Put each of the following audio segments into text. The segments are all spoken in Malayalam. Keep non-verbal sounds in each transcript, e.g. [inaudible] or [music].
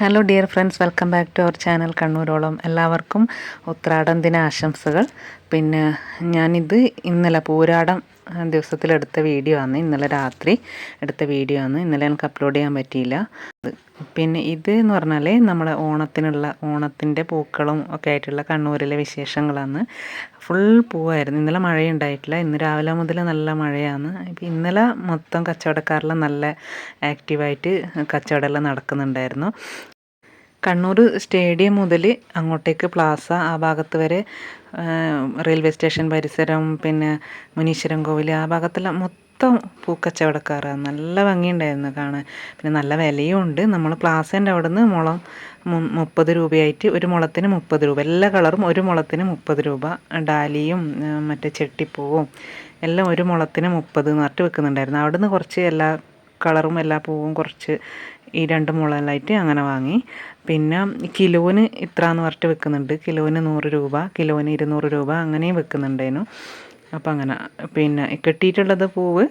Hello dear friends welcome back to our channel കണ്ണൂരോളം എല്ലാവർക്കും ഉത്രാടം ദിന ആശംസകൾ പിന്നെ ഞാനിത് ഇന്നലെ പൂരാടം ദിവസത്തിലെടുത്ത വീഡിയോ ആണ്. ഇന്നലെ രാത്രി എടുത്ത വീഡിയോ ആണ്. ഇന്നലെ എനിക്ക് അപ്ലോഡ് ചെയ്യാൻ പറ്റിയില്ല. പിന്നെ ഇത് എന്ന് പറഞ്ഞാൽ നമ്മളെ ഓണത്തിനുള്ള ഓണത്തിന്റെ പൂക്കളും ഒക്കെ ആയിട്ടുള്ള കണ്ണൂരിലെ വിശേഷങ്ങളാണ്. ഫുൾ പൂവായിരുന്നു. ഇന്നലെ മഴയുണ്ടായിട്ടില്ല. ഇന്ന് രാവിലെ മുതൽ നല്ല മഴയാണ്. ഇപ്പം ഇന്നലെ മൊത്തം കച്ചവടക്കാരെല്ലാം നല്ല ആക്റ്റീവായിട്ട് കച്ചവടമെല്ലാം നടക്കുന്നുണ്ടായിരുന്നു. കണ്ണൂർ സ്റ്റേഡിയം മുതൽ അങ്ങോട്ടേക്ക് പ്ലാസ ആ ഭാഗത്ത് വരെ റെയിൽവേ സ്റ്റേഷൻ പരിസരം പിന്നെ മുനീശ്വരൻ കോവിൽ ആ ഭാഗത്തെല്ലാം മൊത്തം പൂക്കച്ചവടക്കാരാണ് നല്ല ഭംഗിയുണ്ടായിരുന്നു കാണാൻ. പിന്നെ നല്ല വിലയും ഉണ്ട്. നമ്മൾ പ്ലാസേന്റെ അവിടെ നിന്ന് മുളം മുപ്പത് രൂപയായിട്ട് ഒരു മുളത്തിന് മുപ്പത് രൂപ. എല്ലാ കളറും ഒരു മുളത്തിന് മുപ്പത് രൂപ. ഡാലിയും മറ്റേ ചെട്ടിപ്പൂവും എല്ലാം ഒരു മുളത്തിന് മുപ്പത് നട്ട് വെക്കുന്നുണ്ടായിരുന്നു. അവിടെ നിന്ന് കുറച്ച് എല്ലാ കളറും എല്ലാ പൂവും കുറച്ച് ഈ രണ്ട് മുളലായിട്ട് അങ്ങനെ വാങ്ങി. പിന്നെ കിലോന് ഇത്ര എന്ന് പറഞ്ഞിട്ട് വെക്കുന്നുണ്ട്. കിലോന് നൂറ് രൂപ കിലോന് ഇരുന്നൂറ് രൂപ അങ്ങനെയും വെക്കുന്നുണ്ടേനു അപ്പം അങ്ങനെ പിന്നെ കെട്ടിയിട്ടുള്ളത് പൂവ്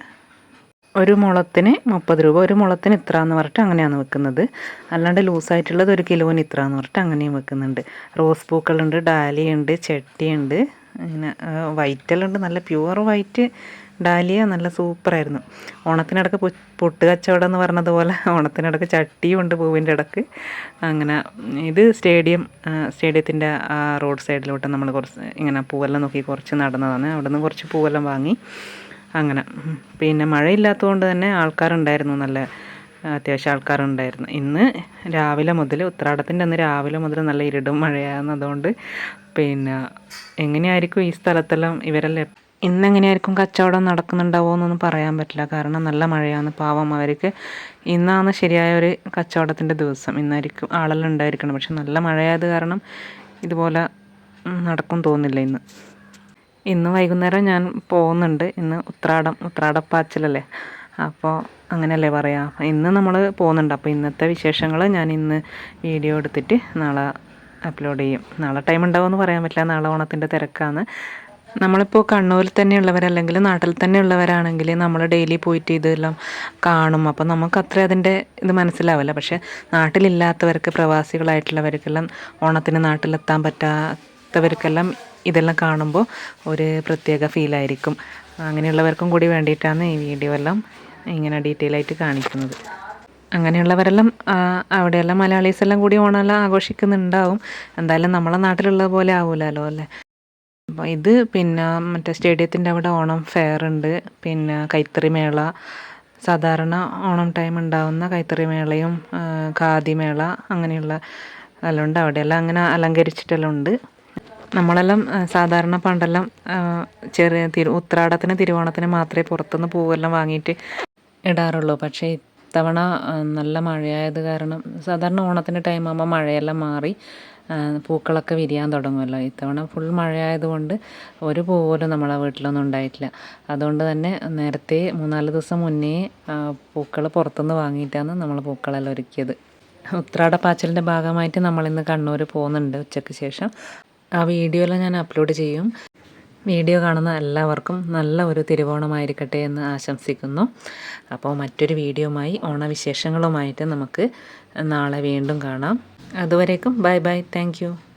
ഒരു മുളത്തിന് മുപ്പത് രൂപ ഒരു മുളത്തിന് ഇത്ര എന്ന് പറഞ്ഞിട്ട് അങ്ങനെയാണ് വെക്കുന്നത്. അല്ലാണ്ട് ലൂസായിട്ടുള്ളത് ഒരു കിലോന് ഇത്ര എന്ന് പറഞ്ഞിട്ട് അങ്ങനെയും വെക്കുന്നുണ്ട്. റോസ് പൂക്കളുണ്ട് ഡാലിയുണ്ട് ചെട്ടിയുണ്ട് വൈറ്റെല്ലാം ഉണ്ട് നല്ല പ്യുവർ വൈറ്റ് ഡാലിയ നല്ല സൂപ്പറായിരുന്നു. ഓണത്തിനിടക്ക് പൊട്ട് കച്ചവടം എന്ന് പറഞ്ഞതുപോലെ [laughs] ഓണത്തിനിടക്ക് ചട്ടിയും ഉണ്ട് പൂവിന്റെ ഇടയ്ക്ക്. അങ്ങനെ ഇത് സ്റ്റേഡിയം സ്റ്റേഡിയത്തിന്റെ ആ റോഡ് സൈഡിലോട്ട് നമ്മൾ കുറച്ച് ഇങ്ങനെ പൂവെല്ലാം നോക്കി കുറച്ച് നടന്നതാണ്. അവിടെ നിന്ന് കുറച്ച് പൂവെല്ലാം വാങ്ങി. അങ്ങനെ. പിന്നെ മഴയില്ലാത്തതുകൊണ്ട് തന്നെ ആൾക്കാരുണ്ടായിരുന്നു. നല്ല അത്യാവശ്യം ആൾക്കാരുണ്ടായിരുന്നു. ഇന്ന് രാവിലെ മുതൽ ഉത്രാടത്തിന്റെ അന്ന് രാവിലെ മുതൽ നല്ല ഇരുടും മഴയാകുന്നതുകൊണ്ട് പിന്നെ എങ്ങനെയായിരിക്കും ഈ സ്ഥലത്തെല്ലാം ഇവരെല്ലാം ഇന്നെങ്ങനെയായിരിക്കും കച്ചവടം നടക്കുന്നുണ്ടാവുമോ എന്നൊന്നും പറയാൻ പറ്റില്ല. കാരണം നല്ല മഴയാണ്. പാവം അവർക്ക്. ഇന്നാണ് ശരിയായ ഒരു കച്ചവടത്തിന്റെ ദിവസം. ഇന്നായിരിക്കും ആളെല്ലാം ഉണ്ടായിരിക്കണം. പക്ഷെ നല്ല മഴയായത് കാരണം ഇതുപോലെ നടക്കും തോന്നില്ല ഇന്ന്. ഇന്ന് വൈകുന്നേരം ഞാൻ പോകുന്നുണ്ട്. ഇന്ന് ഉത്രാടം ഉത്രാടപ്പാച്ചിലല്ലേ? അപ്പോൾ അങ്ങനെയല്ലേ പറയാം. ഇന്ന് നമ്മൾ പോകുന്നുണ്ട്. അപ്പോൾ ഇന്നത്തെ വിശേഷങ്ങൾ ഞാൻ ഇന്ന് വീഡിയോ എടുത്തിട്ട് നാളെ അപ്ലോഡ് ചെയ്യും. നാളെ ടൈം ഉണ്ടാവുമെന്ന് പറയാൻ പറ്റില്ല. നാളെ ഓണത്തിന്റെ തിരക്കാണ്. നമ്മളിപ്പോൾ കണ്ണൂരിൽ തന്നെയുള്ളവരല്ലെങ്കിൽ നാട്ടിൽ തന്നെ ഉള്ളവരാണെങ്കിൽ നമ്മൾ ഡെയിലി പോയിട്ട് ഇതെല്ലാം കാണും. അപ്പോൾ നമുക്ക് അത്ര അതിന്റെ ഇത് മനസ്സിലാവില്ല. പക്ഷേ നാട്ടിലില്ലാത്തവർക്ക് പ്രവാസികളായിട്ടുള്ളവർക്കെല്ലാം ഓണത്തിന് നാട്ടിലെത്താൻ പറ്റാത്തവർക്കെല്ലാം ഇതെല്ലാം കാണുമ്പോൾ ഒരു പ്രത്യേക ഫീലായിരിക്കും അങ്ങനെയുള്ളവർക്കും കൂടി വേണ്ടിയിട്ടാണ് ഈ വീഡിയോ എല്ലാം ഇങ്ങനെ ഡീറ്റെയിൽ ആയിട്ട് കാണിക്കുന്നത്. അങ്ങനെയുള്ളവരെല്ലാം അവിടെയെല്ലാം മലയാളീസ് എല്ലാം കൂടി ഓണമെല്ലാം ആഘോഷിക്കുന്നുണ്ടാവും. എന്തായാലും നമ്മളെ നാട്ടിലുള്ളത് പോലെ ആവൂലല്ലോ അല്ലേ? ഇത് പിന്നെ മറ്റേ സ്റ്റേഡിയത്തിന്റെ അവിടെ ഓണം ഫെയർ ഉണ്ട്. പിന്നെ കൈത്തറി മേള. സാധാരണ ഓണം ടൈം ഉണ്ടാകുന്ന കൈത്തറി മേളയും ഖാദി മേള അങ്ങനെയുള്ള എല്ലാം ഉണ്ട്. അവിടെയെല്ലാം അങ്ങനെ അലങ്കരിച്ചിട്ടെല്ലാം ഉണ്ട്. നമ്മളെല്ലാം സാധാരണ പണ്ടെല്ലാം ചെറിയ തിരു ഉത്രാടത്തിന് തിരുവോണത്തിന് മാത്രമേ പുറത്തുനിന്ന് പൂവെല്ലാം വാങ്ങിയിട്ട് ഇടാറുള്ളൂ. പക്ഷേ ഇത്തവണ നല്ല മഴയായത് കാരണം സാധാരണ ഓണത്തിന്റെ ടൈം ആകുമ്പോൾ മഴയെല്ലാം മാറി. പൂക്കളൊക്കെ വിരിയാൻ തുടങ്ങുമല്ലോ. ഇത്തവണ ഫുൾ മഴയായതുകൊണ്ട് ഒരു പൂ പോലും നമ്മളെ വീട്ടിലൊന്നും ഉണ്ടായിട്ടില്ല. അതുകൊണ്ട് തന്നെ നേരത്തെ മൂന്നാൽ ദിവസം മുന്നേ പൂക്കൾ പുറത്തുനിന്ന് വാങ്ങിയിട്ടാണ് നമ്മൾ പൂക്കളെല്ലാം ഒരുക്കിയത്. ഉത്രാടപ്പാച്ചലിന്റെ ഭാഗമായിട്ട് നമ്മളിന്ന് കണ്ണൂർ പോകുന്നുണ്ട് ഉച്ചയ്ക്ക് ശേഷം. ആ വീഡിയോ എല്ലാം ഞാൻ അപ്ലോഡ് ചെയ്യും. വീഡിയോ കാണുന്ന എല്ലാവർക്കും നല്ല ഒരു തിരുവോണമായിരിക്കട്ടെ എന്ന് ആശംസിക്കുന്നു. അപ്പോൾ മറ്റൊരു വീഡിയോയുമായി ഓണവിശേഷങ്ങളുമായിട്ട് നമുക്ക് നാളെ വീണ്ടും കാണാം. അതുവരേക്കും ബൈ ബൈ. താങ്ക്